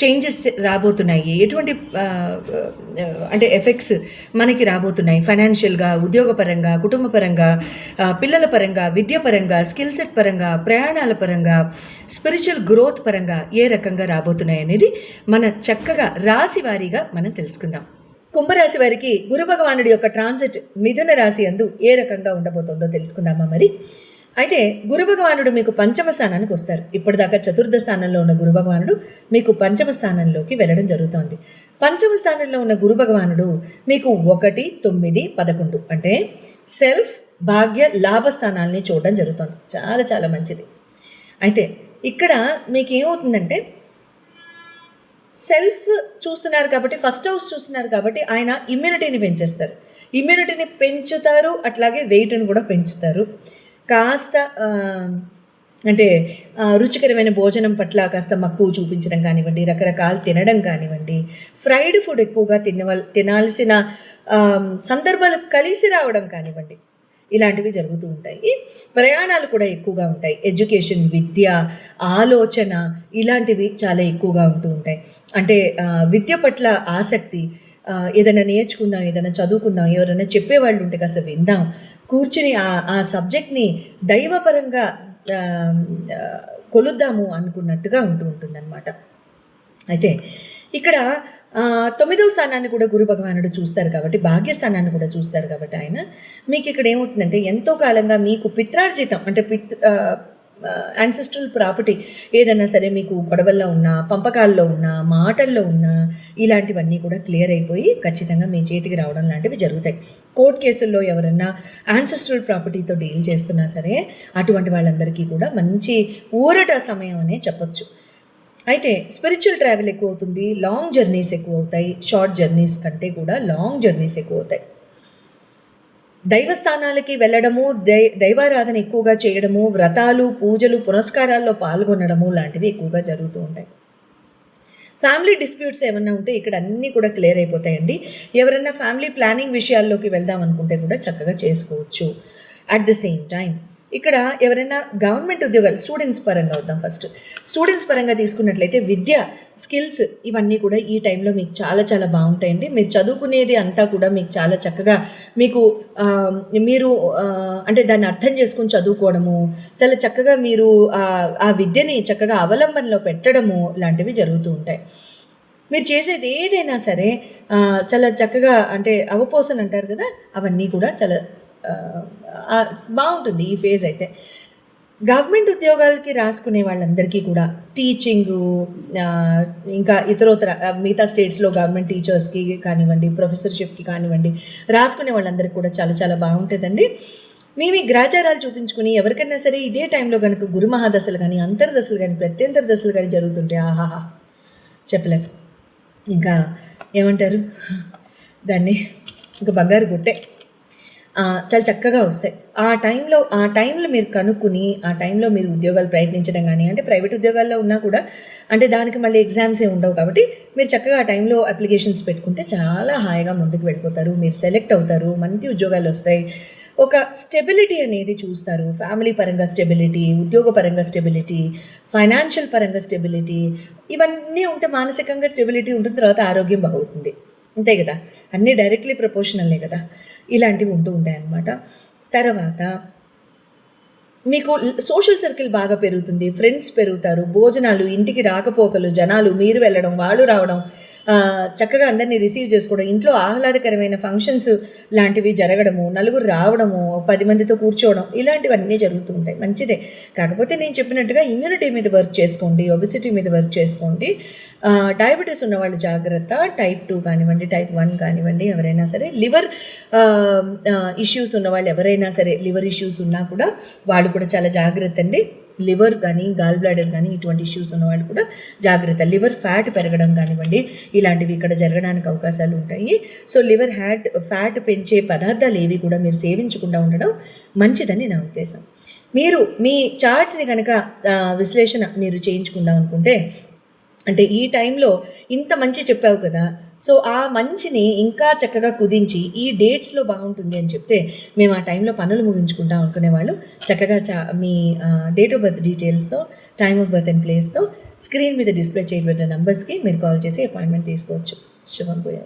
Changes రాబోతున్నాయి. ఎటువంటి అంటే ఎఫెక్ట్స్ మనకి రాబోతున్నాయి. ఫైనాన్షియల్గా ఉద్యోగపరంగా కుటుంబపరంగా పరంగా పిల్లల పరంగా విద్య పరంగా స్కిల్ సెట్ పరంగా ప్రయాణాల పరంగా స్పిరిచువల్ గ్రోత్ పరంగా ఏ రకంగా రాబోతున్నాయి అనేది మన చక్కగా రాశి వారీగా మనం తెలుసుకుందాం. కుంభరాశి వారికి గురు భగవానుడి యొక్క ట్రాన్సిట్ మిథున రాశి అందు ఏ రకంగా ఉండబోతుందో తెలుసుకుందామా మరి? అయితే గురు భగవానుడు మీకు పంచమ స్థానానికి వస్తారు. ఇప్పటిదాకా చతుర్థ స్థానంలో ఉన్న గురు భగవానుడు మీకు పంచమ స్థానంలోకి వెళ్ళడం జరుగుతోంది. పంచమ స్థానంలో ఉన్న గురు భగవానుడు మీకు ఒకటి తొమ్మిది పదకొండు అంటే సెల్ఫ్ భాగ్య లాభ స్థానాల్ని చూడడం జరుగుతుంది. చాలా చాలా మంచిది. అయితే ఇక్కడ మీకు ఏమవుతుందంటే సెల్ఫ్ చూస్తున్నారు కాబట్టి ఫస్ట్ హౌస్ చూస్తున్నారు కాబట్టి ఆయన ఇమ్యూనిటీని పెంచేస్తారు. ఇమ్యూనిటీని పెంచుతారు అట్లాగే వెయిట్ని కూడా పెంచుతారు. కాస్త అంటే రుచికరమైన భోజనం పట్ల కాస్త మక్కువ చూపించడం కానివ్వండి రకరకాలు తినడం కానివ్వండి ఫ్రైడ్ ఫుడ్ ఎక్కువగా తినవల్ తినాల్సిన సందర్భాలు కలిసి రావడం కానివ్వండి ఇలాంటివి జరుగుతూ ఉంటాయి. ప్రయాణాలు కూడా ఎక్కువగా ఉంటాయి. ఎడ్యుకేషన్ విద్య ఆలోచన ఇలాంటివి చాలా ఎక్కువగా ఉంటూ ఉంటాయి. అంటే విద్య పట్ల ఆసక్తి ఏదైనా నేర్చుకుందాం ఏదైనా చదువుకుందాం ఎవరైనా చెప్పేవాళ్ళు ఉంటే కాస్త విందాం. కూర్చుని ఆ ఆ సబ్జెక్ట్ని దైవపరంగా కొలుద్దాము అనుకున్నట్టుగా ఉంటూ ఉంటుందన్నమాట. అయితే ఇక్కడ తొమ్మిదవ స్థానాన్ని కూడా గురు భగవానుడు చూస్తారు కాబట్టి భాగ్యస్థానాన్ని కూడా చూస్తారు కాబట్టి ఆయన మీకు ఇక్కడ ఏమవుతుందంటే ఎంతో కాలంగా మీకు పిత్రార్జితం అంటే పిత్ యాన్సెస్ట్రల్ ప్రాపర్టీ ఏదైనా సరే మీకు గొడవల్లో ఉన్నా పంపకాల్లో ఉన్నా మాటల్లో ఉన్నా ఇలాంటివన్నీ కూడా క్లియర్ అయిపోయి ఖచ్చితంగా మీ చేతికి రావడం లాంటివి జరుగుతాయి. కోర్టు కేసుల్లో ఎవరన్నా యాన్సెస్ట్రల్ ప్రాపర్టీతో డీల్ చేస్తున్నా సరే అటువంటి వాళ్ళందరికీ కూడా మంచి ఊరట సమయం అనే చెప్పొచ్చు. అయితే స్పిరిచువల్ ట్రావెల్ ఎక్కువ అవుతుంది లాంగ్ జర్నీస్ ఎక్కువ అవుతాయి షార్ట్ జర్నీస్ కంటే కూడా లాంగ్ జర్నీస్ ఎక్కువ అవుతాయి. దైవస్థానాలకి వెళ్ళడము దై దైవారాధన ఎక్కువగా చేయడము వ్రతాలు పూజలు పునస్కారాల్లో పాల్గొనడము లాంటివి ఎక్కువగా జరుగుతూ ఉంటాయి. ఫ్యామిలీ డిస్ప్యూట్స్ ఏమన్నా ఉంటే ఇక్కడ అన్నీ కూడా క్లియర్ అయిపోతాయండి. ఎవరైనా ఫ్యామిలీ ప్లానింగ్ విషయాల్లోకి వెళ్దాం అనుకుంటే కూడా చక్కగా చేసుకోవచ్చు. అట్ ద సేమ్ టైం ఇక్కడ ఎవరైనా గవర్నమెంట్ ఉద్యోగాలు స్టూడెంట్స్ పరంగా వద్దాం ఫస్ట్ స్టూడెంట్స్ పరంగా తీసుకున్నట్లయితే విద్య స్కిల్స్ ఇవన్నీ కూడా ఈ టైంలో మీకు చాలా చాలా బాగుంటాయండి. మీరు చదువుకునేది అంతా కూడా మీకు చాలా చక్కగా మీకు మీరు అంటే దాన్ని అర్థం చేసుకుని చదువుకోవడము చాలా చక్కగా మీరు ఆ- విద్యని చక్కగా అవలంబనలో పెట్టడము లాంటివి జరుగుతూ ఉంటాయి. మీరు చేసేది ఏదైనా సరే చాలా చక్కగా అంటే అవపోసన్ అంటారు కదా అవన్నీ కూడా చాలా బాగుంటుంది ఈ ఫేజ్ అయితే. గవర్నమెంట్ ఉద్యోగాలకి రాసుకునే వాళ్ళందరికీ కూడా టీచింగు ఇంకా ఇతరోతర మిగతా స్టేట్స్లో గవర్నమెంట్ టీచర్స్కి కానివ్వండి ప్రొఫెసర్షిప్కి కానివ్వండి రాసుకునే వాళ్ళందరికీ కూడా చాలా చాలా బాగుంటుందండి. మీ మీ గ్రాచారాలు చూపించుకుని ఎవరికైనా సరే ఇదే టైంలో కనుక గురు మహాదశలు కానీ అంతర్దశలు కానీ ప్రత్యంతర దశలు కానీ జరుగుతుంటే ఆహాహా చెప్పలేము ఇంకా ఏమంటారు? దాన్ని ఇంకా బంగారు గుట్టే చాలా చక్కగా వస్తాయి. ఆ టైంలో ఆ టైంలో మీరు కనుక్కుని ఆ టైంలో మీరు ఉద్యోగాలు ప్రయత్నించడం కానీ అంటే ప్రైవేట్ ఉద్యోగాల్లో ఉన్నా కూడా అంటే దానికి మళ్ళీ ఎగ్జామ్స్ ఏ ఉండవు కాబట్టి మీరు చక్కగా ఆ టైంలో అప్లికేషన్స్ పెట్టుకుంటే చాలా హాయిగా ముందుకు వెళ్ళిపోతారు. మీరు సెలెక్ట్ అవుతారు మంచి ఉద్యోగాలు వస్తాయి. ఒక స్టెబిలిటీ అనేది చూస్తారు. ఫ్యామిలీ పరంగా స్టెబిలిటీ ఉద్యోగ పరంగా స్టెబిలిటీ ఫైనాన్షియల్ పరంగా స్టెబిలిటీ ఇవన్నీ ఉంటే మానసికంగా స్టెబిలిటీ ఉంటుంది తర్వాత ఆరోగ్యం బాగుతుంది అంతే కదా. అన్నీ డైరెక్ట్లీ ప్రపోర్షనల్లే కదా. ఇలాంటివి ఉంటూ ఉంటాయి అన్నమాట. తర్వాత మీకు సోషల్ సర్కిల్ బాగా పెరుగుతుంది. ఫ్రెండ్స్ పెరుగుతారు. భోజనాలు ఇంటికి రాకపోకలు జనాలు మీరు వెళ్ళడం వాళ్ళు రావడం చక్కగా అందరినీ రిసీవ్ చేసుకోవడం ఇంట్లో ఆహ్లాదకరమైన ఫంక్షన్స్ లాంటివి జరగడము నలుగురు రావడము పది మందితో కూర్చోవడం ఇలాంటివన్నీ జరుగుతూ ఉంటాయి. మంచిదే. కాకపోతే నేను చెప్పినట్టుగా ఇమ్యూనిటీ మీద వర్క్ చేసుకోండి ఒబిసిటీ మీద వర్క్ చేసుకోండి. డయాబెటీస్ ఉన్నవాళ్ళు జాగ్రత్త. టైప్ టూ కానివ్వండి టైప్ వన్ కానివ్వండి ఎవరైనా సరే లివర్ ఇష్యూస్ ఉన్నవాళ్ళు ఎవరైనా సరే లివర్ ఇష్యూస్ ఉన్నా కూడా వాళ్ళు కూడా చాలా జాగ్రత్త అండి లివర్ కానీ గాల్ బ్లాడర్ కానీ ఇటువంటి ఇష్యూస్ ఉన్నవాళ్ళు కూడా జాగ్రత్త. లివర్ ఫ్యాట్ పెరగడం కానివ్వండి ఇలాంటివి ఇక్కడ జరగడానికి అవకాశాలు ఉంటాయి. సో లివర్ హ్యాట్ ఫ్యాట్ పెంచే పదార్థాలు ఏవి కూడా మీరు సేవించకుండా ఉండడం మంచిదని నా ఉద్దేశం. మీరు మీ చార్ట్స్ని కనుక విశ్లేషణ మీరు చేయించుకుందాం అనుకుంటే అంటే ఈ టైంలో ఇంత మంచి చెప్పావు కదా. సో ఆ మంచిని ఇంకా చక్కగా కుదించి ఈ డేట్స్లో బాగుంటుంది అని చెప్తే మేము ఆ టైంలో పనులు ముగించుకుంటాం అనుకునే వాళ్ళు చక్కగా చా మీ డేట్ ఆఫ్ బర్త్ డీటెయిల్స్తో టైమ్ ఆఫ్ బర్త్ అండ్ ప్లేస్తో స్క్రీన్ మీద డిస్ప్లే చేయబడిన నంబర్స్కి మీరు కాల్ చేసి అపాయింట్మెంట్ తీసుకోవచ్చు. శుభం పోయారు